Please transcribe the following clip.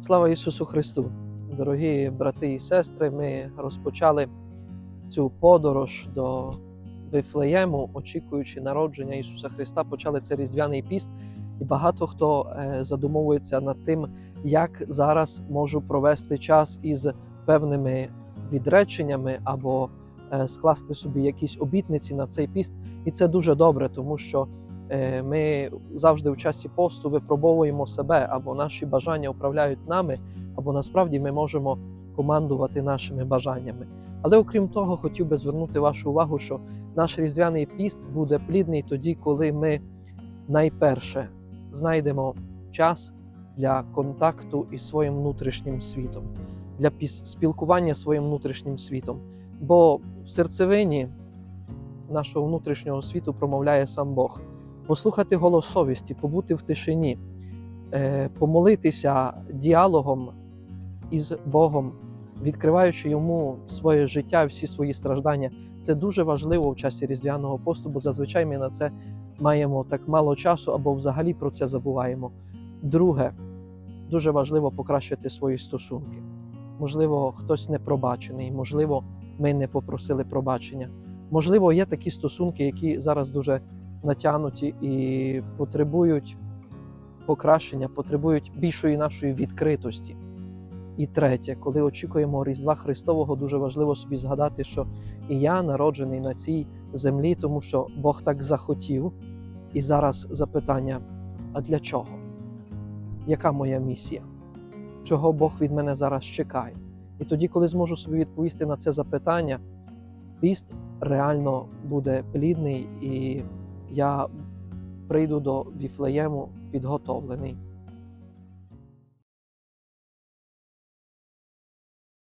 Слава Ісусу Христу! Дорогі брати і сестри, ми розпочали цю подорож до Вифлеєму, очікуючи народження Ісуса Христа, почали цей різдвяний піст, і багато хто е, задумовується над тим, як зараз можу провести час із певними відреченнями або е, скласти собі якісь обітниці на цей піст. І це дуже добре, тому що ми завжди в часі посту випробовуємо себе, або наші бажання управляють нами, або насправді ми можемо командувати нашими бажаннями. Але окрім того, хотів би звернути вашу увагу, що наш різдвяний піст буде плідний тоді, коли ми найперше знайдемо час для контакту із своїм внутрішнім світом, для спілкування зі своїм внутрішнім світом. Бо в серцевині нашого внутрішнього світу промовляє сам Бог. Послухати голос совісті, побути в тишині, е, помолитися діалогом із Богом, відкриваючи йому своє життя, всі свої страждання. Це дуже важливо в часі різдвяного посту, бо зазвичай ми на це маємо так мало часу або взагалі про це забуваємо. Друге, дуже важливо покращити свої стосунки. Можливо, хтось не пробачений, можливо, ми не попросили пробачення. Можливо, є такі стосунки, які зараз дуже натягнуті і потребують покращення, потребують більшої нашої відкритості. І третє, коли очікуємо Різдва Христового, дуже важливо собі згадати, що і я народжений на цій землі, тому що Бог так захотів. І зараз запитання: а для чого? Яка моя місія? Чого Бог від мене зараз чекає? І тоді, коли зможу собі відповісти на це запитання, піст реально буде плідний, і я прийду до Віфлеєму підготовлений.